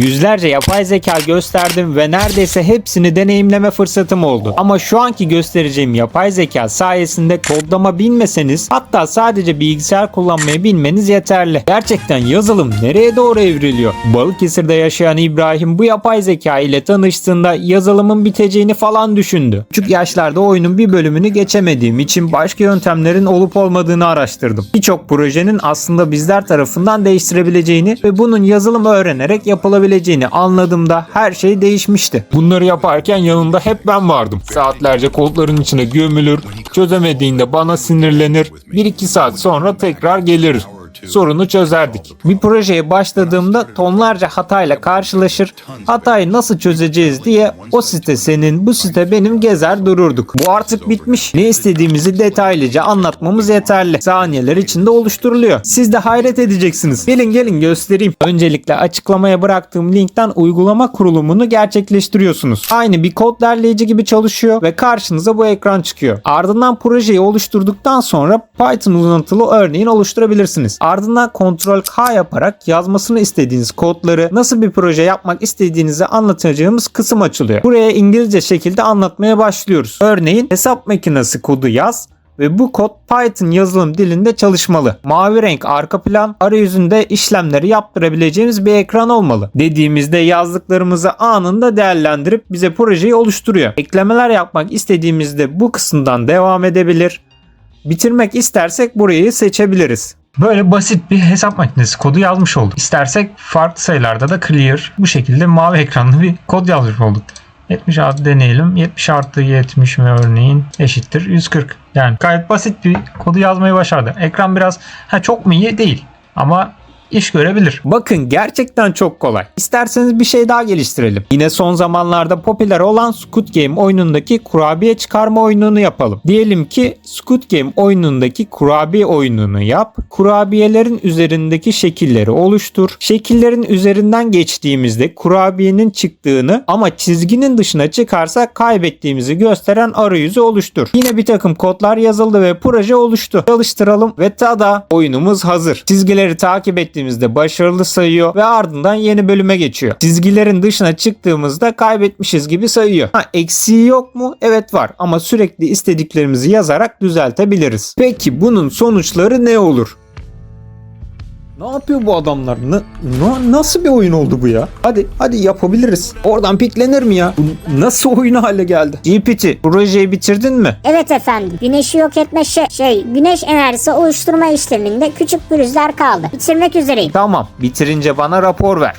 Yüzlerce yapay zeka gösterdim ve neredeyse hepsini deneyimleme fırsatım oldu. Ama şu anki göstereceğim yapay zeka sayesinde kodlama bilmeseniz hatta sadece bilgisayar kullanmayı bilmeniz yeterli. Gerçekten yazılım nereye doğru evriliyor? Balıkesir'de yaşayan İbrahim bu yapay zeka ile tanıştığında yazılımın biteceğini falan düşündü. Küçük yaşlarda oyunun bir bölümünü geçemediğim için başka yöntemlerin olup olmadığını araştırdım. Birçok projenin aslında bizler tarafından değiştirebileceğini ve bunun yazılım öğrenerek yapılabileceğini anladığımda her şey değişmişti. Bunları yaparken yanında hep ben vardım. Saatlerce kodların içine gömülür, çözemediğinde bana sinirlenir, 1-2 saat sonra tekrar gelir sorunu çözerdik. Bir projeye başladığımda tonlarca hatayla karşılaşır, hatayı nasıl çözeceğiz diye o site senin, bu site benim gezer dururduk. Bu artık bitmiş. Ne istediğimizi detaylıca anlatmamız yeterli. Saniyeler içinde oluşturuluyor. Siz de hayret edeceksiniz. Gelin gelin göstereyim. Öncelikle açıklamaya bıraktığım linkten uygulama kurulumunu gerçekleştiriyorsunuz. Aynı bir kod derleyici gibi çalışıyor ve karşınıza bu ekran çıkıyor. Ardından projeyi oluşturduktan sonra Python uzantılı örneğin oluşturabilirsiniz. Ardından Ctrl K yaparak yazmasını istediğiniz kodları nasıl bir proje yapmak istediğinizi anlatacağımız kısım açılıyor. Buraya İngilizce şekilde anlatmaya başlıyoruz. Örneğin hesap makinesi kodu yaz ve bu kod Python yazılım dilinde çalışmalı. Mavi renk arka plan arayüzünde işlemleri yaptırabileceğimiz bir ekran olmalı. Dediğimizde yazdıklarımızı anında değerlendirip bize projeyi oluşturuyor. Eklemeler yapmak istediğimizde bu kısımdan devam edebilir. Bitirmek istersek burayı seçebiliriz. Böyle basit bir hesap makinesi kodu yazmış olduk. İstersek farklı sayılarda da clear bu şekilde mavi ekranlı bir kod yazmış olduk. 76 deneyelim. 70 artı 70 mi örneğin eşittir 140. Yani gayet basit bir kodu yazmayı başardı. Ekran biraz ha çok mu iyi değil ama iş görebilir. Bakın gerçekten çok kolay. İsterseniz bir şey daha geliştirelim. Yine son zamanlarda popüler olan Squid Game oyunundaki kurabiye çıkarma oyununu yapalım. Diyelim ki Squid Game oyunundaki kurabiye oyununu yap. Kurabiyelerin üzerindeki şekilleri oluştur. Şekillerin üzerinden geçtiğimizde kurabiyenin çıktığını ama çizginin dışına çıkarsa kaybettiğimizi gösteren arayüzü oluştur. Yine bir takım kodlar yazıldı ve proje oluştu. Çalıştıralım ve tada oyunumuz hazır. Çizgileri takip ettiğimizde başarılı sayıyor ve ardından yeni bölüme geçiyor. Çizgilerin dışına çıktığımızda kaybetmişiz gibi sayıyor. Ha eksiği yok mu? Evet var ama sürekli istediklerimizi yazarak düzeltebiliriz. Peki bunun sonuçları ne olur? Ne yapıyor bu adamlar? Na- na- nasıl bir oyun oldu bu ya? Hadi hadi yapabiliriz. Oradan piklenir mi ya? Bu nasıl oyun hale geldi? GPT projeyi bitirdin mi? Evet efendim. Güneşi yok etme şey, şey güneş enerjisi oluşturma işleminde küçük pürüzler kaldı. Bitirmek üzereyim. Tamam bitirince bana rapor ver.